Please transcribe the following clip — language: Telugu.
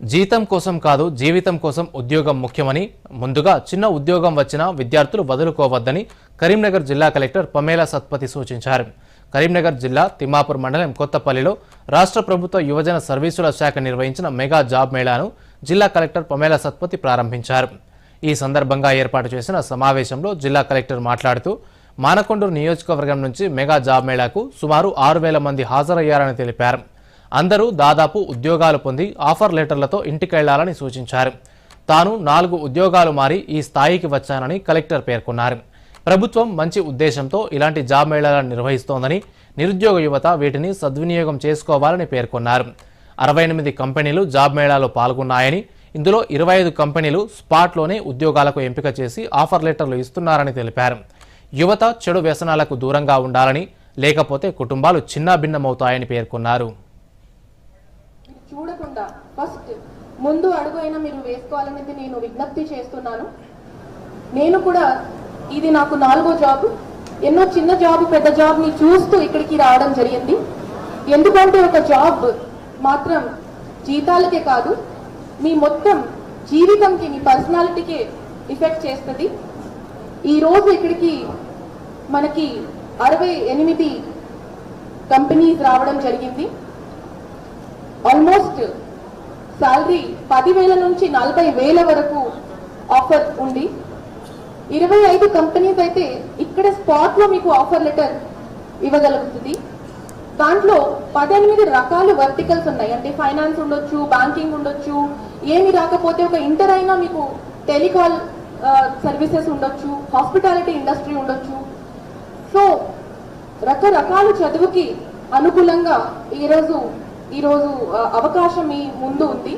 జీతం కోసం కాదు జీవితం కోసం ఉద్యోగం ముఖ్యమని ముందుగా చిన్న ఉద్యోగం వచ్చినా విద్యార్థులు వదులుకోవద్దని కరీంనగర్ జిల్లా కలెక్టర్ పమేలా సత్పతి సూచించారు. కరీంనగర్ జిల్లా తిమ్మాపూర్ మండలం కొత్తపల్లిలో రాష్ట్ర ప్రభుత్వ యువజన సర్వీసుల శాఖ నిర్వహించిన మెగా జాబ్ మేళాను జిల్లా కలెక్టర్ పమేలా సత్పతి ప్రారంభించారు. ఈ సందర్భంగా ఏర్పాటు చేసిన సమావేశంలో జిల్లా కలెక్టర్ మాట్లాడుతూ మానకొండూరు నియోజకవర్గం నుంచి మెగా జాబ్ మేళాకు సుమారు ఆరు వేల మంది హాజరయ్యారని తెలిపారు. అందరూ దాదాపు ఉద్యోగాలు పొంది ఆఫర్ లెటర్లతో ఇంటికెళ్ళాలని సూచించారు. తాను నాలుగు ఉద్యోగాలు మారి ఈ స్థాయికి వచ్చానని కలెక్టర్ పేర్కొన్నారు. ప్రభుత్వం మంచి ఉద్దేశంతో ఇలాంటి జాబ్ మేళాలను నిర్వహిస్తోందని నిరుద్యోగ యువత వీటిని సద్వినియోగం చేసుకోవాలని పేర్కొన్నారు. అరవై ఎనిమిది కంపెనీలు జాబ్ మేళాలో పాల్గొన్నాయని ఇందులో ఇరవై ఐదు కంపెనీలు స్పాట్లోనే ఉద్యోగాలకు ఎంపిక చేసి ఆఫర్ లెటర్లు ఇస్తున్నారని తెలిపారు. యువత చెడు వ్యసనాలకు దూరంగా ఉండాలని లేకపోతే కుటుంబాలు చిన్నాభిన్నమవుతాయని పేర్కొన్నారు. ముందు అడుగు అయినా మీరు వేసుకోవాలనేది నేను విజ్ఞప్తి చేస్తున్నాను. నేను కూడా ఇది నాకు నాలుగో జాబ్ ఎన్నో చిన్న జాబ్ పెద్ద జాబ్ని చూస్తూ ఇక్కడికి రావడం జరిగింది. ఎందుకంటే ఒక జాబ్ మాత్రం జీతాలకే కాదు మీ మొత్తం జీవితంకి మీ పర్సనాలిటీకే ఎఫెక్ట్ చేస్తుంది. ఈ రోజు ఇక్కడికి మనకి అరవై ఎనిమిది కంపెనీస్ రావడం జరిగింది. ఆల్మోస్ట్ శాలరీ పదివేల నుంచి నలభై వేల వరకు ఆఫర్ ఉంది. ఇరవై ఐదు కంపెనీస్ అయితే ఇక్కడ స్పాట్లో మీకు ఆఫర్ లెటర్ ఇవ్వగలుగుతుంది. దాంట్లో పద్దెనిమిది రకాల వర్టికల్స్ ఉన్నాయి. అంటే ఫైనాన్స్ ఉండొచ్చు బ్యాంకింగ్ ఉండొచ్చు ఏమి రాకపోతే ఒక ఇంటర్ అయినా మీకు టెలికాల్ సర్వీసెస్ ఉండొచ్చు హాస్పిటాలిటీ ఇండస్ట్రీ ఉండొచ్చు. సో రకరకాల చదువుకి అనుకూలంగా ఈరోజు ఈరోజు అవకాశం మీ ముందు ఉంది.